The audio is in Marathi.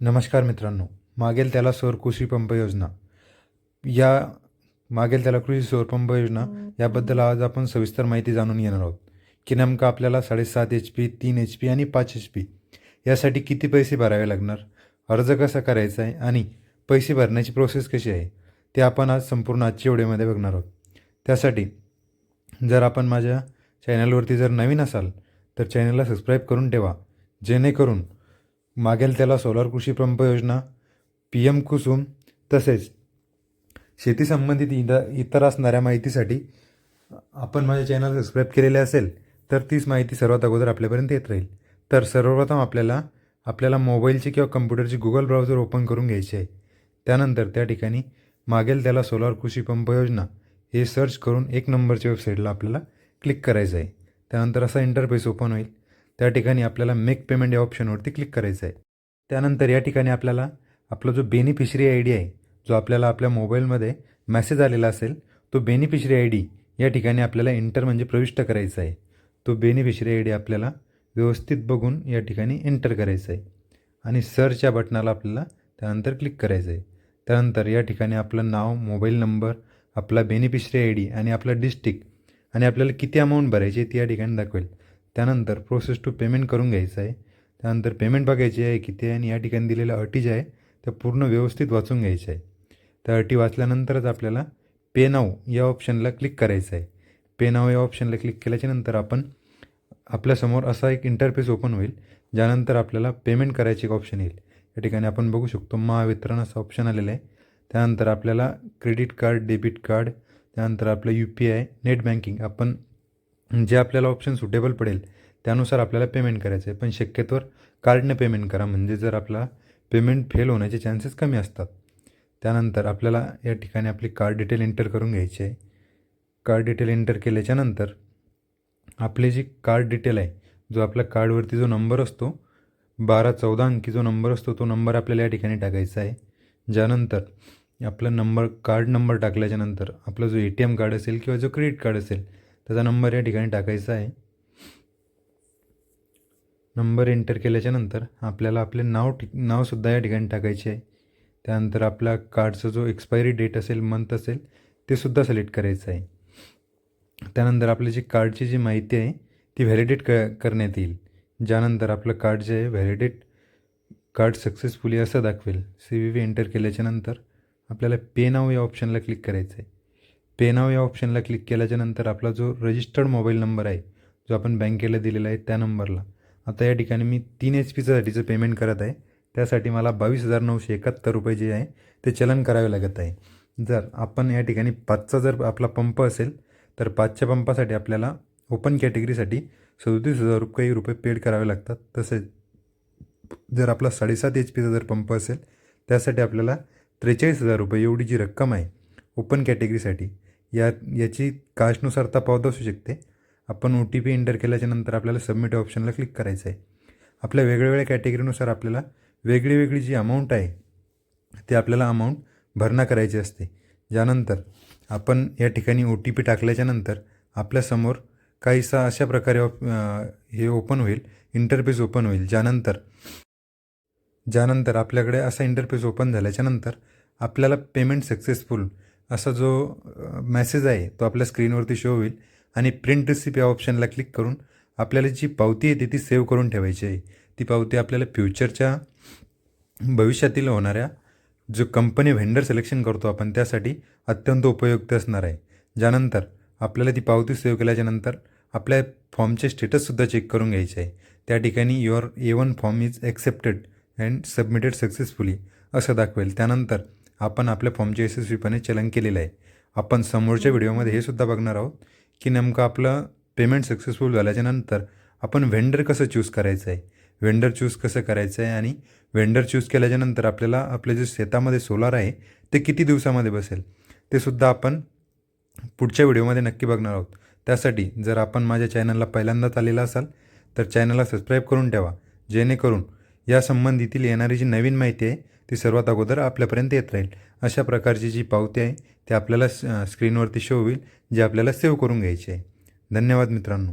नमस्कार मित्रांनो मागेल त्याला सौर कृषी पंप योजना. या मागेल त्याला कृषी सौर पंप योजना याबद्दल आज आपण सविस्तर माहिती जाणून घेणार आहोत. की नेमकं आपल्याला साडेसात एच पी तीन एच पी आणि पाच एच पी यासाठी किती पैसे भरावे लागणार अर्ज कसा करायचा आहे आणि पैसे भरण्याची प्रोसेस कशी आहे ते आपण आज संपूर्ण आजच्या व्हिडिओमध्ये बघणार आहोत. त्यासाठी जर आपण माझ्या चॅनलवरती जर नवीन असाल तर चॅनलला सबस्क्राईब करून ठेवा जेणेकरून मागेल त्याला सोलार कृषी पंप योजना पी एम कुसुम तसेच शेती संबंधित इतर इतर असणाऱ्या माहितीसाठी आपण माझे चॅनल सबस्क्राईब केलेले असेल तर तीच माहिती सर्वात अगोदर आपल्यापर्यंत येत राहील. तर सर्वप्रथम आपल्याला आपल्याला मोबाईलची किंवा कम्प्युटरची गुगल ब्राउझर ओपन करून घ्यायची आहे. त्यानंतर त्या ठिकाणी मागेल त्याला सोलार कृषी पंप योजना हे सर्च करून एक नंबरच्या वेबसाईटला आपल्याला क्लिक करायचं आहे. त्यानंतर असा इंटरफेस ओपन होईल. त्या ठिकाणी आपल्याला मेक पेमेंट या ऑप्शनवरती क्लिक करायचं आहे. त्यानंतर या ठिकाणी आपल्याला आपला जो बेनिफिशरी आय डी आहे जो आपल्याला आपल्या मोबाईलमध्ये मेसेज आलेला असेल तो बेनिफिशरी आय डी या ठिकाणी आपल्याला एंटर म्हणजे प्रविष्ट करायचा आहे. तो बेनिफिशरी आय डी आपल्याला व्यवस्थित बघून या ठिकाणी एंटर करायचं आहे. आणि सर्च या बटनाला आपल्याला त्यानंतर क्लिक करायचं आहे. त्यानंतर या ठिकाणी आपलं नाव मोबाईल नंबर आपला बेनिफिशरी आय डी आणि आपला डिस्ट्रिक्ट आणि आपल्याला किती अमाऊंट भरायची ती या ठिकाणी दाखवेल. त्यानंतर प्रोसेस टू पेमेंट करून घ्यायचं आहे. त्यानंतर पेमेंट बघायची आहे किती आहे आणि या ठिकाणी दिलेल्या अटी ज्या आहे त्या पूर्ण व्यवस्थित वाचून घ्यायच्या आहे. त्या अटी वाचल्यानंतरच आपल्याला पे नाव या ऑप्शनला क्लिक करायचं आहे. पे नाव या ऑप्शनला क्लिक केल्याच्यानंतर आपण आपल्यासमोर असा एक इंटरफेस ओपन होईल ज्यानंतर आपल्याला पेमेंट करायचे एक ऑप्शन येईल. या ठिकाणी आपण बघू शकतो महावितरण असं ऑप्शन आलेलं आहे. त्यानंतर आपल्याला क्रेडिट कार्ड डेबिट कार्ड त्यानंतर आपलं U P I net banking आपण जे आपल्याला ऑप्शन सुटेबल पडेल त्यानुसार आपल्याला पेमेंट करायचं आहे पण शक्यतोवर कार्डने पेमेंट करा. म्हणजे जर आपला पेमेंट फेल होण्याचे चान्सेस कमी असतात. त्यानंतर आपल्याला या ठिकाणी आपली कार्ड डिटेल एंटर करून घ्यायची आहे. कार्ड डिटेल एंटर केल्याच्यानंतर आपली जी कार्ड डिटेल आहे जो आपल्या कार्डवरती जो नंबर असतो बारा चौदा अंकी जो नंबर असतो तो नंबर आपल्याला या ठिकाणी टाकायचा आहे. ज्यानंतर आपला नंबर कार्ड नंबर टाकल्याच्यानंतर आपला जो ए टी एम कार्ड असेल किंवा जो क्रेडिट कार्ड असेल त्याचा नंबर या ठिकाणी टाकायचा आहे. नंबर एंटर केल्याच्यानंतर आपल्याला आपले नाव टिक नावसुद्धा या ठिकाणी टाकायचे आहे. त्यानंतर आपल्या कार्डचा जो एक्सपायरी डेट असेल मंथ असेल ते सुद्धा सिलेक्ट करायचं आहे. त्यानंतर आपली जी कार्डची जी माहिती आहे ती व्हॅलिडेट क करण्यात येईल. ज्यानंतर आपलं कार्ड जे आहे व्हॅलिडेट कार्ड सक्सेसफुली असं दाखवेल. सी व्ही व्ही एंटर केल्याच्यानंतर आपल्याला पे नाव या ऑप्शनला क्लिक करायचं आहे. पेनाव या ऑप्शनला क्लिक केल्याच्यानंतर आपला जो रजिस्टर्ड मोबाईल नंबर आहे जो आपण बँकेला दिलेला आहे त्या नंबरला. आता या ठिकाणी मी तीन एच पीसाठीचं पेमेंट करत आहे. त्यासाठी मला बावीस हजार नऊशे एकाहत्तर रुपये जे आहे ते चलन करावे लागत आहे. जर आपण या ठिकाणी पाचचा जर आपला पंप असेल तर पाचच्या पंपासाठी आपल्याला ओपन कॅटेगरीसाठी सदोतीस हजार रुपये रुपये पेड करावे लागतात. तसेच जर आपला साडेसात एच पीचा जर पंप असेल त्यासाठी आपल्याला त्रेचाळीस हजार रुपये एवढी जी रक्कम आहे ओपन कॅटेगरीसाठी या याची कास्टनुसार तफावत असू शकते. आपण ओ टी पी एंटर केल्याच्यानंतर आपल्याला सबमिट ऑप्शनला क्लिक करायचं आहे आपल्या वेगवेगळ्या कॅटेगरीनुसार आपल्याला वेगळी वेगळी जी अमाऊंट आहे ते आपल्याला अमाऊंट भरणा करायची असते. ज्यानंतर आपण या ठिकाणी ओ टी पी टाकल्याच्यानंतर आपल्यासमोर काहीसा अशा प्रकारे ऑप हे ओपन होईल इंटरफेस ओपन होईल. ज्यानंतर ज्यानंतर आपल्याकडे असा इंटरफेस ओपन झाल्याच्यानंतर आपल्याला पेमेंट सक्सेसफुल असा जो मॅसेज आहे तो आपल्या स्क्रीनवरती शो होईल. आणि प्रिंट रिसिप या ऑप्शनला क्लिक करून आपल्याला जी पावती येते ती सेव्ह करून ठेवायची आहे. ती पावती आपल्याला फ्युचरच्या भविष्यातील होणाऱ्या जो कंपनी व्हेंडर सिलेक्शन करतो आपण त्यासाठी अत्यंत उपयुक्त असणार आहे. ज्यानंतर आपल्याला ती पावती सेव्ह केल्याच्यानंतर आपल्या फॉर्मचे स्टेटससुद्धा चेक करून घ्यायचे आहे. त्या ठिकाणी your A one form is accepted and submitted successfully असं दाखवेल. त्यानंतर आपण आपल्या फॉर्मचे यशस्वीपणे चलन केलेलं आहे. आपण समोरच्या व्हिडिओमध्ये हे सुद्धा बघणार आहोत की नेमकं आपलं पेमेंट सक्सेसफुल झाल्याच्यानंतर आपण व्हेंडर कसं चूज करायचं आहे? व्हेंडर चूज कसं करायचं आहे? आणि व्हेंडर चूज केल्याच्यानंतर आपल्याला आपल्या जे शेतामध्ये सोलार आहे ते किती दिवसामध्ये बसेल? ते सुद्धा आपण पुढच्या व्हिडिओमध्ये नक्की बघणार आहोत. त्यासाठी जर आपण माझ्या चॅनलला पहिल्यांदाच आलेला असाल तर चॅनलला सबस्क्राईब करून ठेवा. जेणेकरून या संबंधीतील येणारी जी नवीन माहिती आहे ती सर्वात अगोदर आपल्यापर्यंत येत राहील. अशा प्रकारची जी पावती आहे ती आपल्याला स्क्रीनवरती शो होईल जी आपल्याला सेव्ह करून घ्यायची आहे. धन्यवाद मित्रांनो.